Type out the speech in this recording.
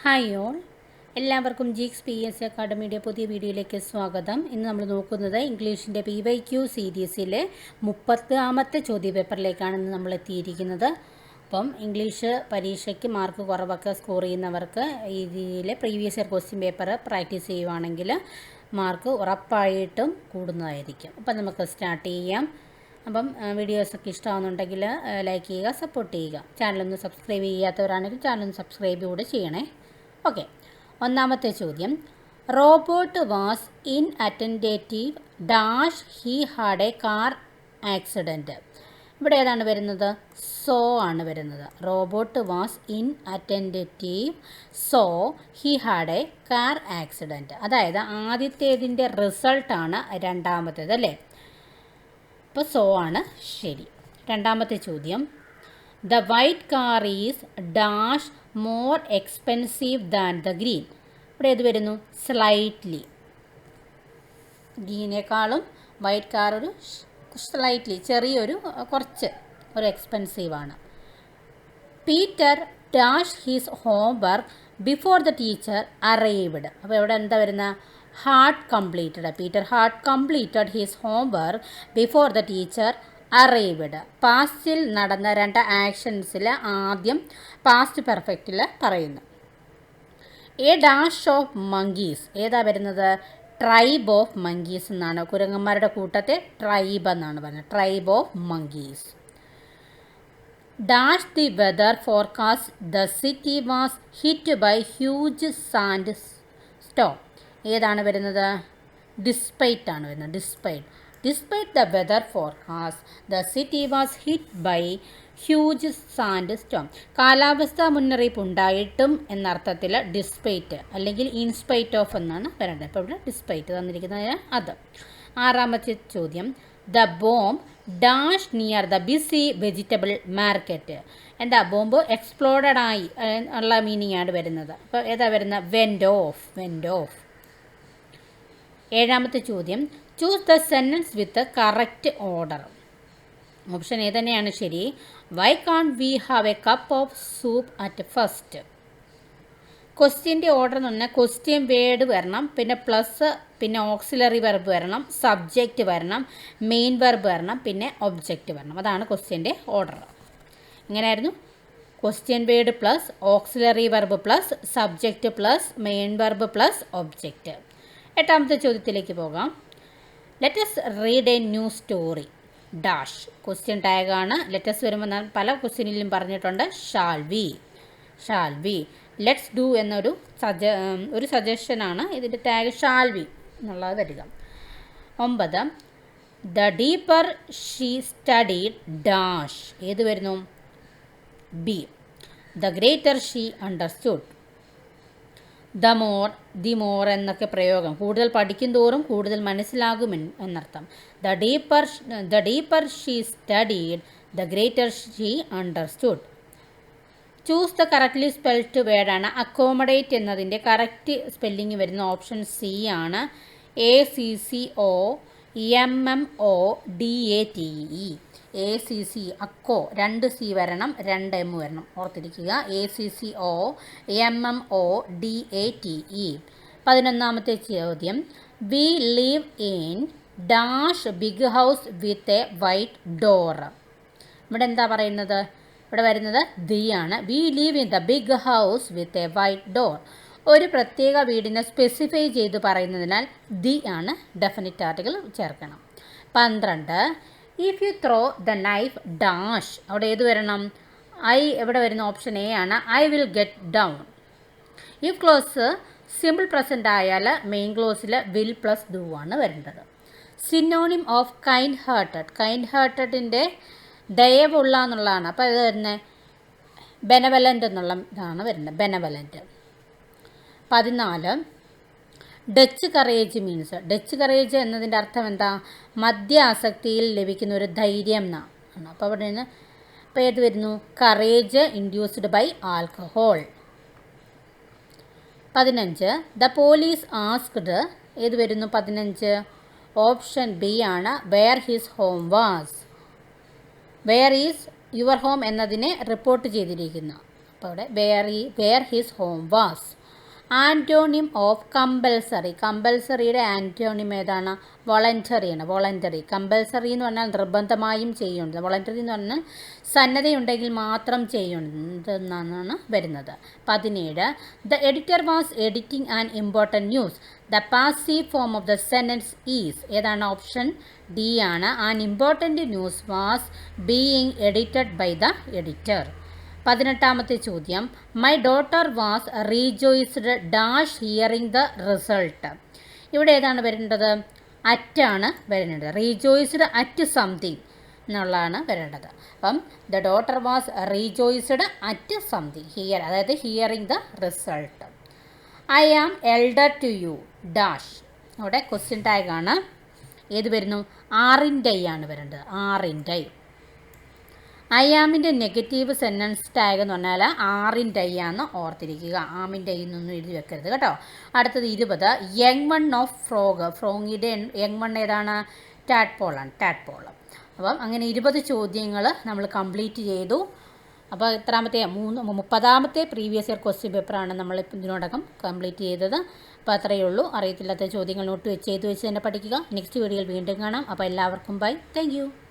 Hi all എല്ലാവർക്കും ജിക്സ് P S അക്കാഡമിയുടെ പുതിയ വീഡിയോയിലേക്ക് സ്വാഗതം. ഇന്ന് നമ്മൾ നോക്കുന്നത് ഇംഗ്ലീഷിന്റെ പി വൈ ക്യു സീരീസിലെ മുപ്പത്താമത്തെ ചോദ്യപേപ്പറിലേക്കാണ് ഇന്ന് നമ്മൾ എത്തിയിരിക്കുന്നത്. അപ്പം ഇംഗ്ലീഷ് പരീക്ഷയ്ക്ക് മാർക്ക് കുറവൊക്കെ സ്കോർ ചെയ്യുന്നവർക്ക് ഈ previous year question paper practice ചെയ്യുവാണെങ്കിൽ മാർക്ക് ഉറപ്പായിട്ടും കൂടുന്നതായിരിക്കും. അപ്പം നമുക്ക് സ്റ്റാർട്ട് ചെയ്യാം. അപ്പം വീഡിയോസൊക്കെ ഇഷ്ടമാകുന്നുണ്ടെങ്കിൽ ലൈക്ക് ചെയ്യുക സപ്പോർട്ട് ചെയ്യുക. ചാനലൊന്ന് സബ്സ്ക്രൈബ് ചെയ്യാത്തവരാണെങ്കിൽ ചാനലൊന്ന് സബ്സ്ക്രൈബ് കൂടെ ചെയ്യണേ. ഓക്കെ. ഒന്നാമത്തെ ചോദ്യം. Robot was inattentive. Dash he had a car accident ഇവിടെ ഏതാണ് വരുന്നത്? സോ ആണ് വരുന്നത്. Robot was inattentive. So he had a car accident അതായത് ആദ്യത്തേതിന്റെ റിസൾട്ടാണ് രണ്ടാമത്തേത് അല്ലേ? അപ്പോൾ സോ ആണ് ശരി. രണ്ടാമത്തെ ചോദ്യം. The white car is dash more expensive than the green ഇവിടെ ഏത് വരുന്നു? സ്ലൈറ്റ്ലി ഗ്രീനേക്കാളും വൈറ്റ് കാർ ഒരു സ്ലൈറ്റ്ലി ചെറിയൊരു കുറച്ച് ഒരു എക്സ്പെൻസീവാണ് Peter dash his homework before the teacher arrived അപ്പോൾ ഇവിടെ എന്താ വരുന്ന? Had completed Peter had completed his homework before the teacher arrived പാസ്റ്റിൽ നടന്ന രണ്ട് ആക്ഷൻസിൽ ആദ്യം പാസ്റ്റ് പെർഫെക്റ്റിൽ പറയുന്നു. എ ഡാഷ് ഓഫ് മങ്കീസ് ഏതാ വരുന്നത്? ട്രൈബ് ഓഫ് മങ്കീസ് എന്നാണ്. കുരങ്ങന്മാരുടെ കൂട്ടത്തെ ട്രൈബ് എന്നാണ് പറഞ്ഞത്. Tribe of monkeys dash the weather forecast the city was hit by huge sand storm ഏതാണ് വരുന്നത്? ഡിസ്പൈറ്റ് ആണ് വരുന്നത്. Despite despite the weather forecast the city was hit by huge sand storm കാലാവസ്ഥാ മുന്നറിയിപ്പ് ഉണ്ടായിട്ടും എന്നർത്ഥത്തിൽ ഡിസ്പൈറ്റ് അല്ലെങ്കിൽ ഇൻസ്പൈറ്റ് ഓഫ് എന്നാണ് വരേണ്ടത്. ഇപ്പോൾ ഇവിടെ ഡിസ്പൈറ്റ് തന്നിരിക്കുന്നത് അത്. ആറാമത്തെ ചോദ്യം. The bomb dash near the busy vegetable market എന്താ? ബോംബ് എക്സ്പ്ലോഡഡ് ആയി ഉള്ള മീനിങ് ആണ് വരുന്നത്. അപ്പോൾ ഏതാ വരുന്നത്? വെൻഡ് ഓഫ് വെൻഡ് ഓഫ് ഏഴാമത്തെ ചോദ്യം. Choose the sentence with correct order option A തന്നെയാണ് ശരി. Why can we have a cup of soup at first ക്വസ്റ്റ്യന്റെ order എന്ന് പറഞ്ഞാൽ ക്വസ്റ്റ്യൻ വേർഡ് വരണം പിന്നെ പ്ലസ് പിന്നെ ഓക്സിലറി വെർബ് വരണം സബ്ജക്റ്റ് വരണം മെയിൻ വെർബ് വരണം പിന്നെ ഒബ്ജക്റ്റ് വരണം. അതാണ് ക്വസ്റ്റ്യന്റെ ഓർഡർ ഇങ്ങനെയായിരുന്നു question word plus auxiliary verb plus subject plus main verb plus object എട്ടാമത്തെ ചോദ്യത്തിലേക്ക് പോകാം. Let's read a new story dash question ടാഗാണ് let's വരുമ്പോൾ ഞാൻ പല ക്വസ്റ്റ്യനിലും പറഞ്ഞിട്ടുണ്ട്. Shall we shall we let's do എന്നൊരു സജ ഒരു സജഷനാണ് ഇതിന്റെ ടാഗ് ഷാൽ വി എന്നുള്ളത് വരിക. ഒമ്പത്. The deeper she studied dash ഏത് വരുന്നു? B the greater she understood the more the more എന്നൊക്കെ പ്രയോഗം. കൂടുതൽ പഠിക്കും തോറും കൂടുതൽ മനസ്സിലാകും എന്നർത്ഥം. The deeper the deeper she studied the greater she understood. Choose the correctly spelled വേർഡാണ്. അക്കോമഡേറ്റ് എന്നതിന്റെ കറക്റ്റ് സ്പെല്ലിംഗ് വരുന്ന ഓപ്ഷൻ സി ആണ്. A C C O M M O D A T E. A C C acco രണ്ട് C വരണം രണ്ട് M വരണം. ഓർത്തിരിക്കുക A C C O M M O D A T E പതിനൊന്നാമത്തെ ചോദ്യം. We live in dash big house with a white door ഇവിടെ എന്താ പറയുന്നത്? ഇവിടെ വരുന്നത് ദി ആണ്. We live in the big house with a white door ഒരു പ്രത്യേക വീടിനെ സ്പെസിഫൈ ചെയ്ത് പറയുന്നതിനാൽ ദി ആണ്. ഡെഫിനിറ്റ് ആർട്ടിക്കിൾ ചേർക്കണം. പന്ത്രണ്ട്. If you throw the knife dash അവിടെ ഏത് വരണം? ഐ എവിടെ വരുന്ന ഓപ്ഷൻ എ ആണ്. ഐ വിൽ ഗെറ്റ് ഡൗൺ ഈ ക്ലോസ് സിമ്പിൾ പ്രസന്റ് ആയാൽ മെയിൻ ക്ലോസിൽ വിൽ പ്ലസ് ഡു ആണ് വരേണ്ടത് synonym of kind hearted kind ഹേർട്ടഡിന്റെ ദയവുള്ള എന്നുള്ളതാണ്. അപ്പോൾ ഇത് വരുന്നത് ബെനവലന്റ് എന്നുള്ള ഇതാണ് വരുന്നത്. ബെനവലന്റ് പതിനാല് Dutch courage means Dutch courage എന്നതിന്റെ അർത്ഥം എന്താ? മദ്യ ആസക്തിയിൽ ലഭിക്കുന്ന ഒരു ധൈര്യം എന്നാണ് അപ്പോൾ അവിടെ നിന്ന് ഇപ്പോൾ ഏത് വരുന്നു? കറേജ് ഇൻഡ്യൂസ്ഡ് ബൈ ആൽക്കഹോൾ പതിനഞ്ച് ദ പോലീസ് ആസ്ക്ഡ് ഏത് വരുന്നു? പതിനഞ്ച്. ഓപ്ഷൻ ബി ആണ് where his home was where is your home എന്നതിനെ റിപ്പോർട്ട് ചെയ്തിരിക്കുന്നു. അപ്പോൾ അവിടെ വെയർ ഈ where his home was antonym of compulsory. കമ്പൽസറിയുടെ antonym ഏതാണ്? വോളണ്ടറി ആണ്. വോളണ്ടറി. കമ്പൽസറി എന്ന് പറഞ്ഞാൽ നിർബന്ധമായും ചെയ്യുന്നത്. വോളണ്ടറി എന്ന് പറഞ്ഞാൽ സന്നദ്ധയുണ്ടെങ്കിൽ മാത്രം ചെയ്യുന്നതെന്നാണ് വരുന്നത്. പതിനേഴ്. The editor was editing and important news. The passive form of the sentence is. ഏതാണ് ഓപ്ഷൻ? ഡി ആണ്. An important news was being edited by the editor. പതിനെട്ടാമത്തെ ചോദ്യം. My daughter was rejoiced dash hearing the result ഇവിടെ ഏതാണ് വരേണ്ടത്? അറ്റാണ് വരേണ്ടത്. റീജോയിസ്ഡ് at something എന്നുള്ളതാണ് വരേണ്ടത്. അപ്പം the daughter was rejoiced at something here അതായത് hearing the result I am elder to you dash അവിടെ ക്വസ്റ്റ്യൻ ടാഗാണ് ഏത് വരുന്നു? ആറിന്റെ ആണ് വരേണ്ടത്. ആറിന്റെ ഐ ആമിന്റെ നെഗറ്റീവ് സെന്റൻസ് ടാഗ് എന്ന് പറഞ്ഞാൽ ആറിന്റെ ഐ ആന്ന് ഓർത്തിരിക്കുക. ആമിന്റെ ഐ എന്നൊന്നും എഴുതി വെക്കരുത് കേട്ടോ. അടുത്തത് ഇരുപത്. Young one of frog. ഫ്രോങ്ങിന്റെ young one ഏതാണ്? ടാറ്റ്പോളാണ്. ടാഡ്പോൾ അപ്പം അങ്ങനെ ഇരുപത് ചോദ്യങ്ങൾ നമ്മൾ കംപ്ലീറ്റ് ചെയ്തു. അപ്പോൾ എത്രാമത്തെ? മൂന്ന് മുപ്പതാമത്തെ പ്രീവിയസ് ഇയർ ക്വസ്റ്റ്യൻ പേപ്പറാണ് നമ്മൾ ഇതിനോടകം കംപ്ലീറ്റ് ചെയ്തത്. അപ്പോൾ അത്രയേ ഉള്ളൂ. അറിയത്തില്ലാത്ത ചോദ്യങ്ങൾ നോട്ട് ചെയ്ത് വെച്ച് തന്നെ പഠിക്കുക. നെക്സ്റ്റ് വീഡിയോയിൽ വീണ്ടും കാണാം. അപ്പോൾ എല്ലാവർക്കും ബൈ. താങ്ക്